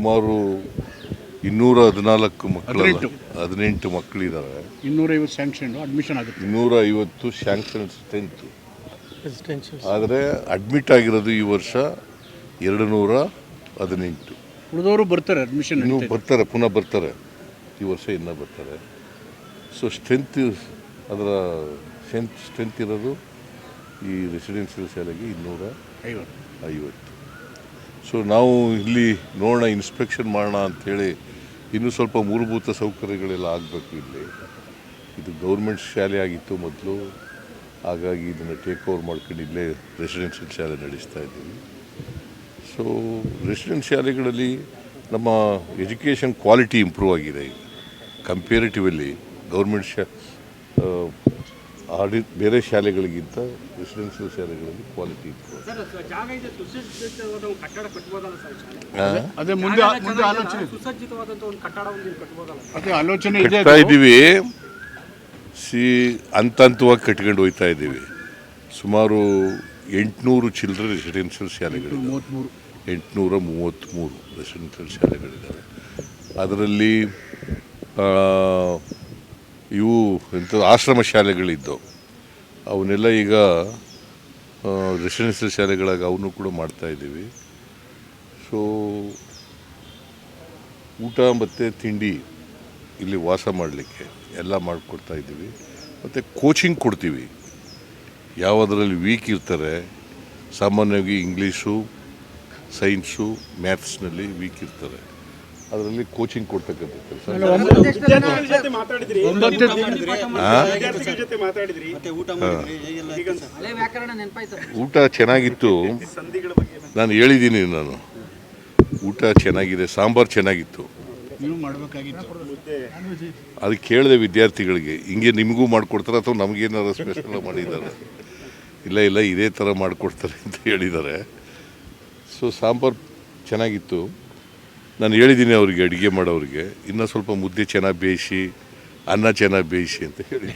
ಸುಮಾರು ಇನ್ನೂರ ಹದಿನಾಲ್ಕು ಮಕ್ಕಳು ಹದಿನೆಂಟು. ಹದಿನೆಂಟು ಮಕ್ಕಳಿದ್ದಾರೆ ಇನ್ನೂರೈವತ್ತು ಸ್ಯಾಂಕ್ಷನ್ ಅಡ್ಮಿಷನ್ ಆಗುತ್ತೆ. ಇನ್ನೂರ ಐವತ್ತು ಸ್ಯಾಂಕ್ಷನ್ ಸ್ಟ್ರೆಂತ್ ಆದರೆ ಅಡ್ಮಿಟ್ ಆಗಿರೋದು ಈ ವರ್ಷ ಎರಡು ನೂರ ಹದಿನೆಂಟು. ಉಳಿದವರು ಬರ್ತಾರೆ ಅಡ್ಮಿಷನ್ ಇನ್ನೂ ಬರ್ತಾರೆ ಪುನಃ ಬರ್ತಾರೆ. ಈ ವರ್ಷ ಇನ್ನೂ ಬರ್ತಾರೆ. ಸೊ ಸ್ಟ್ರೆಂತ್ ಅದರ ಸ್ಟ್ರೆಂತ್ ಸ್ಟ್ರೆಂತ್ ಇರೋದು ಈ ರೆಸಿಡೆನ್ಸಿಯಲ್ ಶಾಲೆಗೆ ಇನ್ನೂರ ಐವತ್ತು. ಐವತ್ತು. ಸೊ ನಾವು ಇಲ್ಲಿ ನೋಡೋಣ ಇನ್ಸ್ಪೆಕ್ಷನ್ ಮಾಡೋಣ ಅಂಥೇಳಿ ಇನ್ನೂ ಸ್ವಲ್ಪ ಮೂಲಭೂತ ಸೌಕರ್ಯಗಳೆಲ್ಲ ಆಗಬೇಕು ಇಲ್ಲಿ. ಇದು ಗೌರ್ಮೆಂಟ್ ಶಾಲೆ ಆಗಿತ್ತು ಮೊದಲು. ಹಾಗಾಗಿ ಇದನ್ನು ಟೇಕ್ ಓವರ್ ಮಾಡ್ಕೊಂಡು ಇಲ್ಲೇ ರೆಸಿಡೆನ್ಷಿಯಲ್ ಶಾಲೆ ನಡೆಸ್ತಾ ಇದ್ದೀವಿ. ಸೊ ರೆಸಿಡೆನ್ಸ್ ಶಾಲೆಗಳಲ್ಲಿ ನಮ್ಮ ಎಜುಕೇಷನ್ ಕ್ವಾಲಿಟಿ ಇಂಪ್ರೂವ್ ಆಗಿದೆ. ಈಗ ಕಂಪೇರಿಟಿವಲ್ಲಿ ಗೌರ್ಮೆಂಟ್ ಶಾ ಆಡಿ ಬೇರೆ ಶಾಲೆಗಳಿಗಿಂತ ರೆಸಿಡೆನ್ಷಿಯಲ್ ಶಾಲೆಗಳಲ್ಲಿ ಕ್ವಾಲಿಟಿ ಇತ್ತು. ಕಟ್ತಾ ಇದ್ದೀವಿ. ಸಿ ಹಂತ ಹಂತವಾಗಿ ಕಟ್ಕೊಂಡು ಹೋಗ್ತಾ ಇದ್ದೀವಿ. ಸುಮಾರು ಎಂಟುನೂರು ಚಿಲ್ಡ್ರ ರೆಸಿಡೆನ್ಷಿಯಲ್ ಶಾಲೆಗಳಿವೆ ಎಂಟುನೂರ ಮೂವತ್ತ್ಮೂರು ರೆಸಿಡೆನ್ಷಿಯಲ್ ಶಾಲೆಗಳಿದ್ದಾವೆ. ಅದರಲ್ಲಿ ಆ, ಇವು ಎಂಥ ಆಶ್ರಮ ಶಾಲೆಗಳಿದ್ದವು. ಅವನ್ನೆಲ್ಲ ಈಗ ರೆಸಿಡೆನ್ಷಿಯಲ್ ಶಾಲೆಗಳಾಗಿ ಅವನು ಕೂಡ ಮಾಡ್ತಾ ಇದ್ದೀವಿ. ಸೊ ಊಟ ಮತ್ತು ತಿಂಡಿ ಇಲ್ಲಿ ವಾಸ ಮಾಡಲಿಕ್ಕೆ ಎಲ್ಲ ಮಾಡಿಕೊಡ್ತಾ ಇದ್ದೀವಿ. ಮತ್ತು ಕೋಚಿಂಗ್ ಕೊಡ್ತೀವಿ. ಯಾವುದರಲ್ಲಿ ವೀಕ್ ಇರ್ತಾರೆ, ಸಾಮಾನ್ಯವಾಗಿ ಇಂಗ್ಲೀಷು ಸೈನ್ಸು ಮ್ಯಾಥ್ಸ್ನಲ್ಲಿ ವೀಕ್ ಇರ್ತಾರೆ. ಅದರಲ್ಲಿ ಕೋಚಿಂಗ್ ಕೊಡ್ತಕ್ಕಂಥ ಕೆಲಸ ವಿದ್ಯಾರ್ಥಿಗಳ ಜೊತೆ ಮಾತಾಡಿದ್ರಿ. ಒಂಬತ್ತು ವಿದ್ಯಾರ್ಥಿಗಳ ಜೊತೆ ಮಾತಾಡಿದ್ರಿ. ಹಳೆ ವ್ಯಾಕರಣ ನೆನಪಾಯ್ತು. ಊಟ ಚೆನ್ನಾಗಿತ್ತು. ನಾನು ಹೇಳಿದ್ದೀನಿ ನಾನು. ಊಟ ಚೆನ್ನಾಗಿದೆ ಸಾಂಬಾರು ಚೆನ್ನಾಗಿತ್ತು. ಅದು ಕೇಳಿದೆ ವಿದ್ಯಾರ್ಥಿಗಳಿಗೆ ಹಿಂಗೆ ನಿಮಗೂ ಮಾಡಿಕೊಡ್ತಾರೆ ಅಥವಾ ನಮಗೇನಾದ್ರು ಸ್ಪೆಷಲ್ ಮಾಡಿದ್ದಾರೆ? ಇಲ್ಲ ಇಲ್ಲ ಇದೇ ಥರ ಮಾಡಿಕೊಡ್ತಾರೆ ಅಂತ ಹೇಳಿದ್ದಾರೆ. ಸೊ ಸಾಂಬಾರು ಚೆನ್ನಾಗಿತ್ತು. ನಾನು ಹೇಳಿದ್ದೀನಿ ಅವರಿಗೆ, ಅಡುಗೆ ಮಾಡೋರಿಗೆ, ಇನ್ನೂ ಸ್ವಲ್ಪ ಮುದ್ದೆ ಚೆನ್ನಾಗಿ ಬೇಯಿಸಿ, ಅನ್ನ ಚೆನ್ನಾಗಿ ಬೇಯಿಸಿ ಅಂತ ಹೇಳಿ.